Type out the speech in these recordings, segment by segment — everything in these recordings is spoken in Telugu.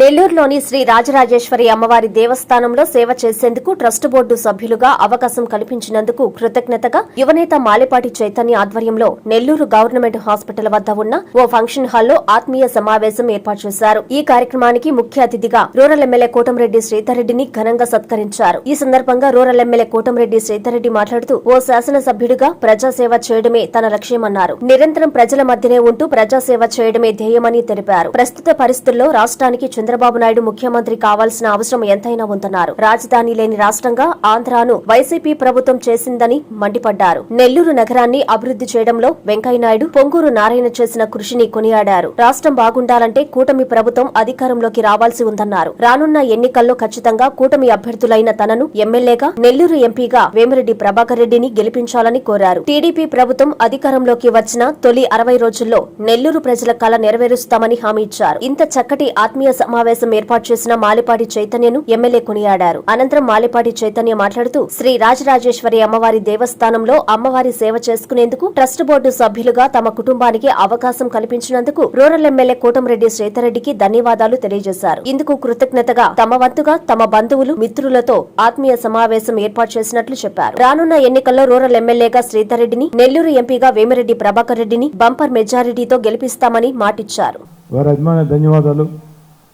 నెల్లూరులోని శ్రీ రాజరాజేశ్వరి అమ్మవారి దేవస్థానంలో సేవ చేసేందుకు ట్రస్ట్ బోర్డు సభ్యులుగా అవకాశం కల్పించినందుకు కృతజ్ఞతగా యువనేత మాలిపాటి చైతన్య ఆధ్వర్యంలో నెల్లూరు గవర్నమెంట్ హాస్పిటల్ వద్ద ఉన్న ఓ ఫంక్షన్ హాల్లో ఆత్మీయ సమావేశం ఏర్పాటు చేశారు. ఈ కార్యక్రమానికి ముఖ్య అతిథిగా రూరల్ ఎమ్మెల్యే కోటంరెడ్డి శ్రీధర్రెడ్డిని ఘనంగా సత్కరించారు. ఈ సందర్భంగా రూరల్ ఎమ్మెల్యే కోటంరెడ్డి శ్రీధర్రెడ్డి మాట్లాడుతూ ఓ శాసనసభ్యుడిగా ప్రజాసేవ చేయడమే తన లక్ష్యమన్నారు. నిరంతరం ప్రజల మధ్యనే ఉంటూ ప్రజాసేవ చేయడమే ధ్యేయమని తెలిపారు. ప్రస్తుత పరిస్థితుల్లో రాష్ట్రానికి చంద్రబాబు నాయుడు ముఖ్యమంత్రి కావాల్సిన అవసరం ఎంతైనా ఉందన్నారు. రాజధాని లేని రాష్ట్రంగా ఆంధ్రాను వైసీపీ ప్రభుత్వం చేసిందని మండిపడ్డారు. నెల్లూరు నగరాన్ని అభివృద్ధి చేయడంలో వెంకయ్యనాయుడు పొంగూరు నారాయణ చేసిన కృషిని కొనియాడారు. రాష్ట్రం బాగుండాలంటే కూటమి ప్రభుత్వం అధికారంలోకి రావాల్సి ఉందన్నారు. రానున్న ఎన్నికల్లో ఖచ్చితంగా కూటమి అభ్యర్థులైన తనను ఎమ్మెల్యేగా నెల్లూరు ఎంపీగా వేమిరెడ్డి ప్రభాకర్ రెడ్డిని గెలిపించాలని కోరారు. టీడీపీ ప్రభుత్వం అధికారంలోకి వచ్చిన తొలి అరవై రోజుల్లో నెల్లూరు ప్రజల కళ నెరవేరుస్తామని హామీ ఇచ్చారు. ఇంత చక్కటి ఆత్మీయ సమావేశం ఏర్పాటు చేసిన మాలిపాటి చైతన్యను ఎమ్మెల్యే కొనియాడారు. అనంతరం మాలిపాటి చైతన్య మాట్లాడుతూ శ్రీ రాజరాజేశ్వరి అమ్మవారి దేవస్థానంలో అమ్మవారి సేవ చేసుకునేందుకు ట్రస్ట్ బోర్డు సభ్యులుగా తమ కుటుంబానికి అవకాశం కల్పించినందుకు రూరల్ ఎమ్మెల్యే కోటంరెడ్డి శ్రీధర్రెడ్డికి ధన్యవాదాలు తెలియజేశారు. ఇందుకు కృతజ్ఞతగా తమ వంతుగా తమ బంధువులు మిత్రులతో ఆత్మీయ సమావేశం ఏర్పాటు చేసినట్లు చెప్పారు. రానున్న ఎన్నికల్లో రూరల్ ఎమ్మెల్యేగా శ్రీధర్రెడ్డిని నెల్లూరు ఎంపీగా వేమిరెడ్డి ప్రభాకర్ రెడ్డిని బంపర్ మెజారిటీతో గెలిపిస్తామని మాటిచ్చారు. వారి అభిమాన ధన్యవాదాలు.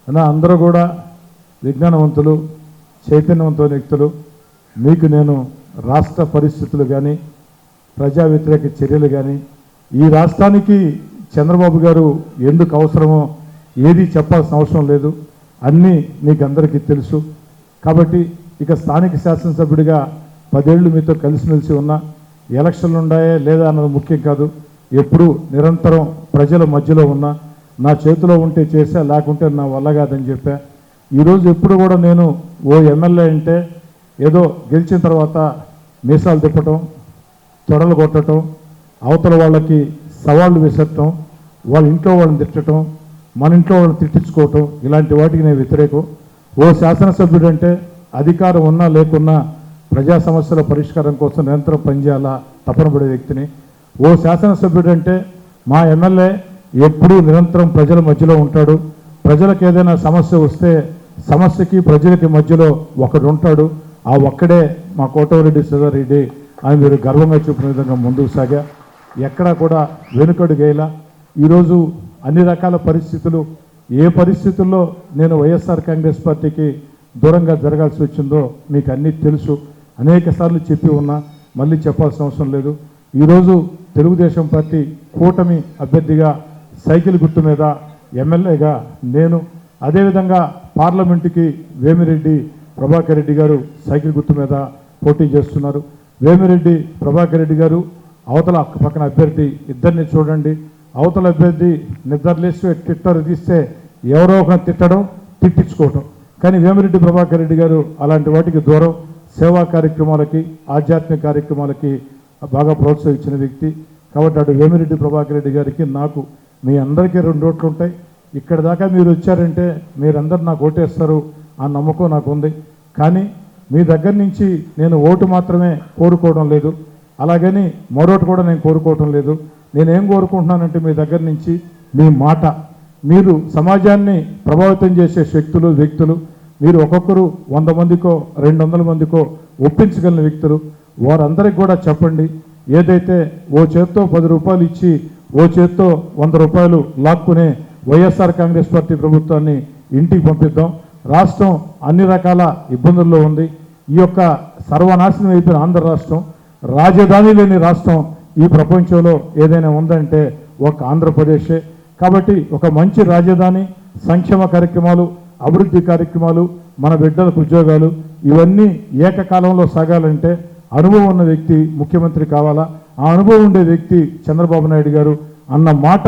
అన్న అందరూ కూడా విజ్ఞానవంతులు చైతన్యవంతుల వ్యక్తులు. మీకు నేను రాష్ట్ర పరిస్థితులు కానీ ప్రజా వ్యతిరేక చర్యలు కానీ ఈ రాష్ట్రానికి చంద్రబాబు గారు ఎందుకు అవసరమో ఏది చెప్పాల్సిన అవసరం లేదు అన్నీ మీకు అందరికీ తెలుసు. కాబట్టి ఇక స్థానిక శాసనసభ్యుడిగా పదేళ్ళు మీతో కలిసిమెలిసి ఉన్నా ఎలక్షన్లు ఉన్నాయా లేదా అన్నది ముఖ్యం కాదు. ఎప్పుడూ నిరంతరం ప్రజల మధ్యలో ఉన్నా నా చేతిలో ఉంటే చేసా లేకుంటే నా వల్ల కాదని చెప్పా. ఈరోజు ఎప్పుడు కూడా నేను ఓ ఎమ్మెల్యే అంటే ఏదో గెలిచిన తర్వాత మీసాలు తిప్పటం తొడలు కొట్టడం అవతల వాళ్ళకి సవాళ్ళు విసరటం వాళ్ళ ఇంట్లో వాళ్ళని తిట్టడం మన ఇంట్లో వాళ్ళని తిట్టించుకోవటం ఇలాంటి వాటికి నేను వ్యతిరేకం. ఓ శాసనసభ్యుడు అంటే అధికారం ఉన్నా లేకున్నా ప్రజా సమస్యల పరిష్కారం కోసం నిరంతరం పనిచేయాలా తపన పడే వ్యక్తిని. ఓ శాసనసభ్యుడు అంటే మా ఎమ్మెల్యే ఎప్పుడూ నిరంతరం ప్రజల మధ్యలో ఉంటాడు. ప్రజలకు ఏదైనా సమస్య వస్తే సమస్యకి ప్రజలకి మధ్యలో ఒకడు ఉంటాడు. ఆ ఒక్కడే మా కోటవరెడ్డి సుధారెడ్డి అని మీరు గర్వంగా చూపిన విధంగా ముందుకు సాగా. ఎక్కడా కూడా వెనుకడు గేలా ఈరోజు అన్ని రకాల పరిస్థితులు ఏ పరిస్థితుల్లో నేను వైఎస్ఆర్ కాంగ్రెస్ పార్టీకి దూరంగా జరగాల్సి వచ్చిందో మీకు అన్నీ తెలుసు. అనేక సార్లు చెప్పి ఉన్నా మళ్ళీ చెప్పాల్సిన అవసరం లేదు. ఈరోజు తెలుగుదేశం పార్టీ కూటమి అభ్యర్థిగా సైకిల్ గుర్తు మీద ఎమ్మెల్యేగా నేను అదేవిధంగా పార్లమెంటుకి వేమిరెడ్డి ప్రభాకర్ రెడ్డి గారు సైకిల్ గుర్తు మీద పోటీ చేస్తున్నారు. వేమిరెడ్డి ప్రభాకర్ రెడ్డి గారు అవతల పక్కన అభ్యర్థి ఇద్దరిని చూడండి. అవతల అభ్యర్థి నిద్రలేసి ట్విట్టర్ తీస్తే ఎవరో ఒక తిట్టడం తిట్టించుకోవటం. కానీ వేమిరెడ్డి ప్రభాకర్ రెడ్డి గారు అలాంటి వాటికి దూరం సేవా కార్యక్రమాలకి ఆధ్యాత్మిక కార్యక్రమాలకి బాగా ప్రోత్సహించిన వ్యక్తి. కాబట్టి అటు వేమిరెడ్డి ప్రభాకర్ రెడ్డి గారికి నాకు మీ అందరికీ రెండు ఓట్లు ఉంటాయి. ఇక్కడ దాకా మీరు వచ్చారంటే మీరందరూ నాకు ఓటేస్తారు. ఆ నమ్మకం నాకు ఉంది. కానీ మీ దగ్గర నుంచి నేను ఓటు మాత్రమే కోరుకోవడం లేదు. అలాగని మరోటి కూడా నేను కోరుకోవటం లేదు. నేనేం కోరుకుంటున్నానంటే మీ దగ్గర నుంచి మీ మాట. మీరు సమాజాన్ని ప్రభావితం చేసే శక్తులు వ్యక్తులు మీరు ఒక్కొక్కరు వంద మందికో రెండు వందల మందికో ఒప్పించగలిగిన వ్యక్తులు. వారందరికి కూడా చెప్పండి. ఏదైతే ఓ చేత్తో పది రూపాయలు ఇచ్చి ఓ చేత్తో వంద రూపాయలు లాక్కునే వైఎస్ఆర్ కాంగ్రెస్ పార్టీ ప్రభుత్వాన్ని ఇంటికి పంపిద్దాం. రాష్ట్రం అన్ని రకాల ఇబ్బందుల్లో ఉంది. ఈ యొక్క సర్వనాశనం అయిపోయిన ఆంధ్ర రాష్ట్రం రాజధాని లేని రాష్ట్రం ఈ ప్రపంచంలో ఏదైనా ఉందంటే ఒక ఆంధ్రప్రదేశే. కాబట్టి ఒక మంచి రాజధాని సంక్షేమ కార్యక్రమాలు అభివృద్ధి కార్యక్రమాలు మన బిడ్డలకు ఉద్యోగాలు ఇవన్నీ ఏకకాలంలో సాగాలంటే అనుభవం ఉన్న వ్యక్తి ముఖ్యమంత్రి కావాలా? ఆ అనుభవం ఉండే వ్యక్తి చంద్రబాబు నాయుడు గారు అన్న మాట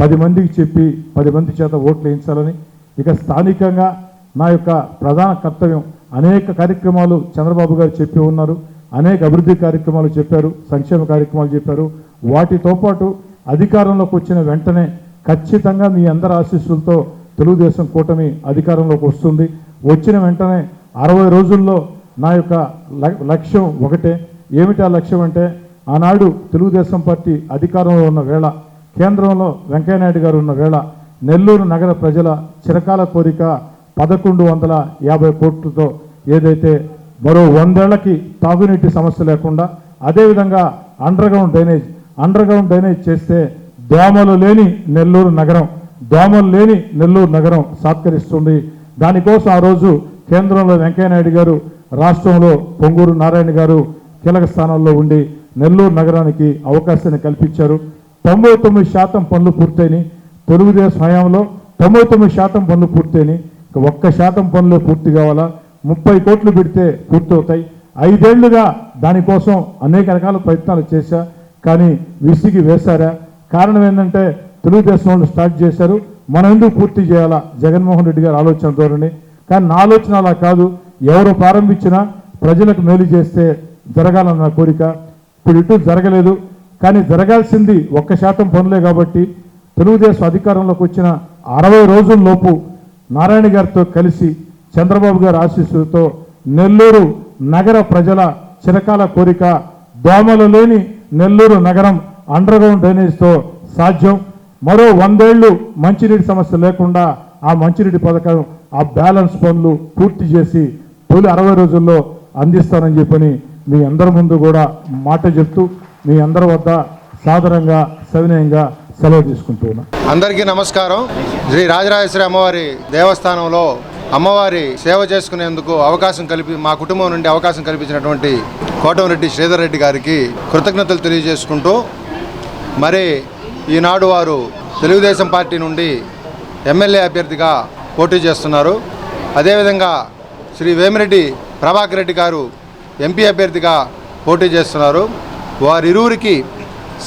పది మందికి చెప్పి పది మంది చేత ఓట్లు వేయించాలని. ఇక స్థానికంగా నా యొక్క ప్రధాన కర్తవ్యం అనేక కార్యక్రమాలు చంద్రబాబు గారు చెప్పి ఉన్నారు. అనేక అభివృద్ధి కార్యక్రమాలు చెప్పారు సంక్షేమ కార్యక్రమాలు చెప్పారు. వాటితో పాటు అధికారంలోకి వచ్చిన వెంటనే ఖచ్చితంగా మీ అందరి ఆశీస్సులతో తెలుగుదేశం కూటమి అధికారంలోకి వస్తుంది. వచ్చిన వెంటనే అరవై రోజుల్లో నా యొక్క లక్ష్యం ఒకటే. ఏమిటి ఆ లక్ష్యం అంటే ఆనాడు తెలుగుదేశం పార్టీ అధికారంలో ఉన్న వేళ కేంద్రంలో వెంకయ్యనాయుడు గారు ఉన్న వేళ నెల్లూరు నగర ప్రజల చిరకాల కోరిక పదకొండు వందల యాభై కోట్లతో ఏదైతే మరో వందేళ్ళకి తాగునీటి సమస్య లేకుండా అదేవిధంగా అండర్గ్రౌండ్ డ్రైనేజ్ అండర్గ్రౌండ్ డ్రైనేజ్ చేస్తే దోమలు లేని నెల్లూరు నగరం దోమలు లేని నెల్లూరు నగరం సాత్కరిస్తుంది. దానికోసం ఆ రోజు కేంద్రంలో వెంకయ్యనాయుడు గారు రాష్ట్రంలో పొంగూరు నారాయణ గారు కీలక స్థానంలో ఉండి నెల్లూరు నగరానికి అవకాశాన్ని కల్పించారు. తొంభై తొమ్మిది శాతం పనులు పూర్తయినాయి. తెలుగుదేశం హయాంలో తొంభై తొమ్మిది శాతం పనులు పూర్తయినాయి. ఒక్క శాతం పనులు పూర్తి కావాలా? ముప్పై కోట్లు పెడితే పూర్తవుతాయి. ఐదేళ్ళుగా దానికోసం అనేక రకాల ప్రయత్నాలు చేశా కానీ విసిగి వేశారా? కారణం ఏంటంటే తెలుగుదేశం వాళ్ళు స్టార్ట్ చేశారు. మనం ఎందుకు పూర్తి చేయాలా? జగన్మోహన్ రెడ్డి గారు ఆలోచన ధోరణి. కానీ నా ఆలోచన అలా కాదు. ఎవరు ప్రారంభించినా ప్రజలకు మేలు చేస్తే జరగాలన్న కోరిక. ఇప్పుడు ఇటు జరగలేదు. కానీ జరగాల్సింది ఒక్క శాతం పనులే కాబట్టి తెలుగుదేశం అధికారంలోకి వచ్చిన అరవై రోజుల్లోపు నారాయణ గారితో కలిసి చంద్రబాబు గారి ఆశీస్సులతో నెల్లూరు నగర ప్రజల చిరకాల కోరిక దోమలు లేని నెల్లూరు నగరం అండర్ గ్రౌండ్ డ్రైనేజ్తో సాధ్యం. మరో వందేళ్ళు మంచినీటి సమస్య లేకుండా ఆ మంచినీటి పథకం ఆ బ్యాలెన్స్ పనులు పూర్తి చేసి తొలి అరవై రోజుల్లో అందిస్తానని చెప్పని మీ అందరి ముందు కూడా మాట చెప్తూ మీ అందరి వద్ద సాధారణంగా సవినయంగా సెలవు తీసుకుంటున్నా. అందరికీ నమస్కారం. శ్రీ రాజరాజేశ్వరి అమ్మవారి దేవస్థానంలో అమ్మవారి సేవ చేసుకునేందుకు అవకాశం కల్పి మా కుటుంబం నుండి అవకాశం కల్పించినటువంటి కోటమిరెడ్డి శ్రీధర్ రెడ్డి గారికి కృతజ్ఞతలు తెలియజేసుకుంటూ మరి ఈనాడు వారు తెలుగుదేశం పార్టీ నుండి ఎమ్మెల్యే అభ్యర్థిగా పోటీ చేస్తున్నారు. అదేవిధంగా శ్రీ వేమిరెడ్డి ప్రభాకర్ రెడ్డి గారు ఎంపీ అభ్యర్థిగా పోటీ చేస్తున్నారు. వారిరువురికి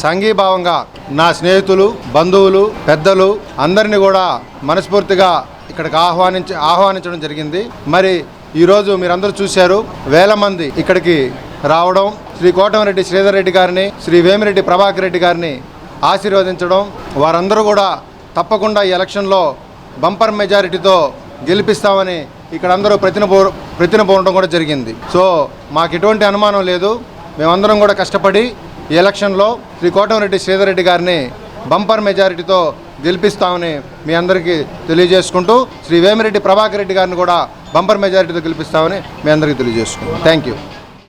సంఘీభావంగా నా స్నేహితులు బంధువులు పెద్దలు అందరినీ కూడా మనస్ఫూర్తిగా ఇక్కడికి ఆహ్వానించి ఆహ్వానించడం జరిగింది. మరి ఈరోజు మీరందరూ చూశారు వేల మంది ఇక్కడికి రావడం శ్రీ కోటమిరెడ్డి శ్రీధర్ రెడ్డి గారిని శ్రీ వేమిరెడ్డి ప్రభాకర్ రెడ్డి గారిని ఆశీర్వదించడం వారందరూ కూడా తప్పకుండా ఈ ఎలక్షన్లో బంపర్ మెజారిటీతో గెలిపిస్తామని ఇక్కడ అందరూ ప్రతిన ప్రతిన పోవడం కూడా జరిగింది. సో మాకు ఎటువంటి అనుమానం లేదు. మేమందరం కూడా కష్టపడి ఈ ఎలక్షన్లో శ్రీ కోటమిరెడ్డి శ్రీధర్ రెడ్డి గారిని బంపర్ మెజారిటీతో గెలిపిస్తామని మీ అందరికీ తెలియజేసుకుంటూ శ్రీ వేమిరెడ్డి ప్రభాకర్ రెడ్డి గారిని కూడా బంపర్ మెజారిటీతో గెలిపిస్తామని మీ అందరికీ తెలియజేసుకుంటాం. Thank you.